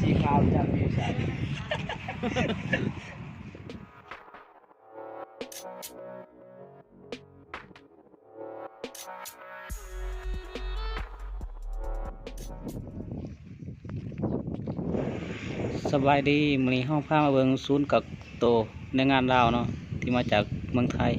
สีขาวจับมีใส่สบายดีมีห้องพามาเบิงศูนย์กักโตในงานลาวเนาะที่มาจากเมืองไทย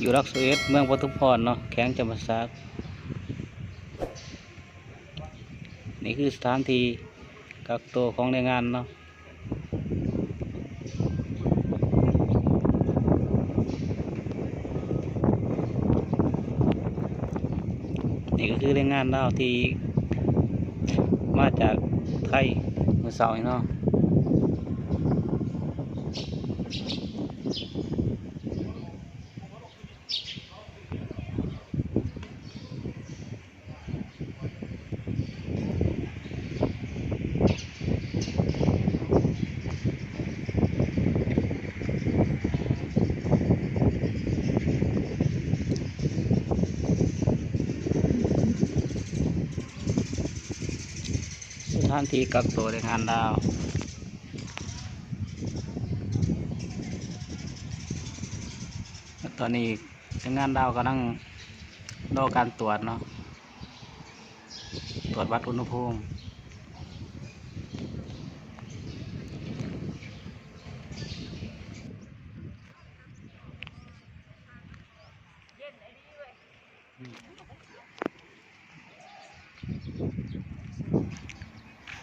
อยู่รักสเวตเมืองปทุมพรเนาะแข้งจำปาสักนี่คือสถานที่กักตัวของแรงงานเนาะนี่ก็คือแรงงานเลาที่มาจากไทยเมื่อเสาร์เนาะ สถานที่กักตัวแรงงานลาว ตอนนี้แรงานลาวกำลังรอการตรวจเนาะ ตรวจวัดอุณหภูมิฝ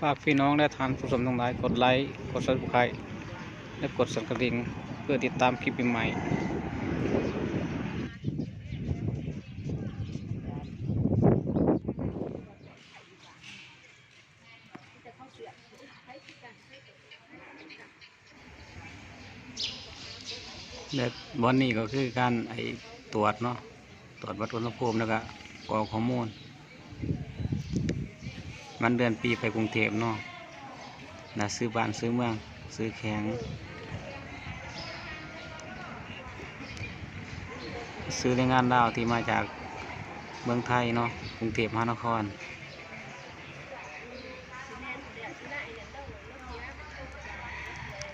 ากพี่น้องและทานผู้ชมทั้งหลายกดไลค์กดซับสไครต์และกดสั่นกระดิ่งเพื่อติดตามคลิปใหม่และวันนี้ก็คือการไอตรวจเนาะตรวจวัดอุณหภูมิแล้วก็กรอกข้อมูล มันเดือนปีไปกรุงเทพเนาะนะซื้อบ้านซื้อเมือง ซื้อแข็ง ซื้อแรงงานดาวที่มาจากเมืองไทยเนาะกรุงเทพมหานคร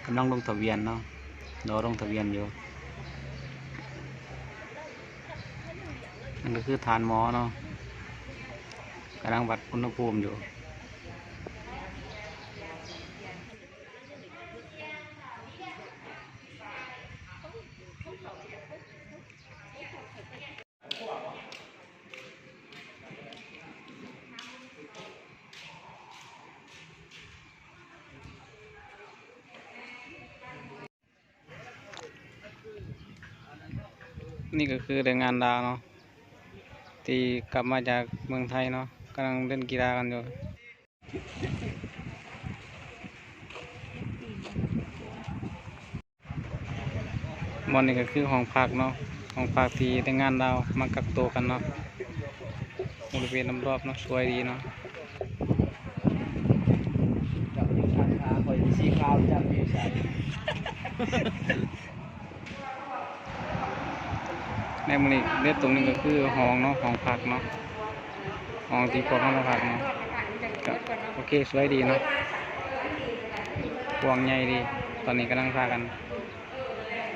กำลังลงทะเบียนเนาะรอลงทะเบียนอยู่นั่นก็คือฐานหมอเนาะกำลังวัดอุณหภูมิอยู่ นี่ก็คือแรงงานดาวเนาะที่กลับมาจากเมืองไทยเนาะกำลังเล่นกีฬากันอยู่บอนนี่ก็คือห้องพักเนาะห้องพักที่แรงงานดาวมากักตัวกันเนาะบริเวณรอบๆเนาะสวยดีเนาะจับมีขาขาคอยสีขาวจับมีใส่ ในมือนี้เลือดตรงนี้ก็คือห้องเนาะห้องพักเนาะห้องที่พวกเขามาพักเนาะก็โอเคสวยดีเนาะกวางใหญ่ดี ตอนนี้กำลังพากัน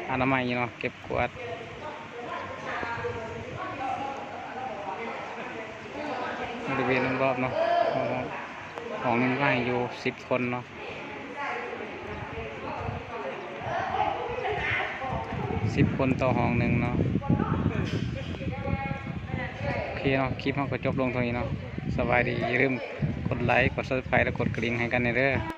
อนามัยเนาะเก็บกวาดบริเวณรอบๆเนาะหองหนึงก็ให้อยู่สิบคนเนาะสิบคนต่อห้องหนึ่งเนาะ โอเคเนาะคลิปเราก็จบลงตรงนี้เนาะสบายดีอย่าลืมกดไลค์กดซับสไครต์และกดกระดิ่งให้กันในเด้อ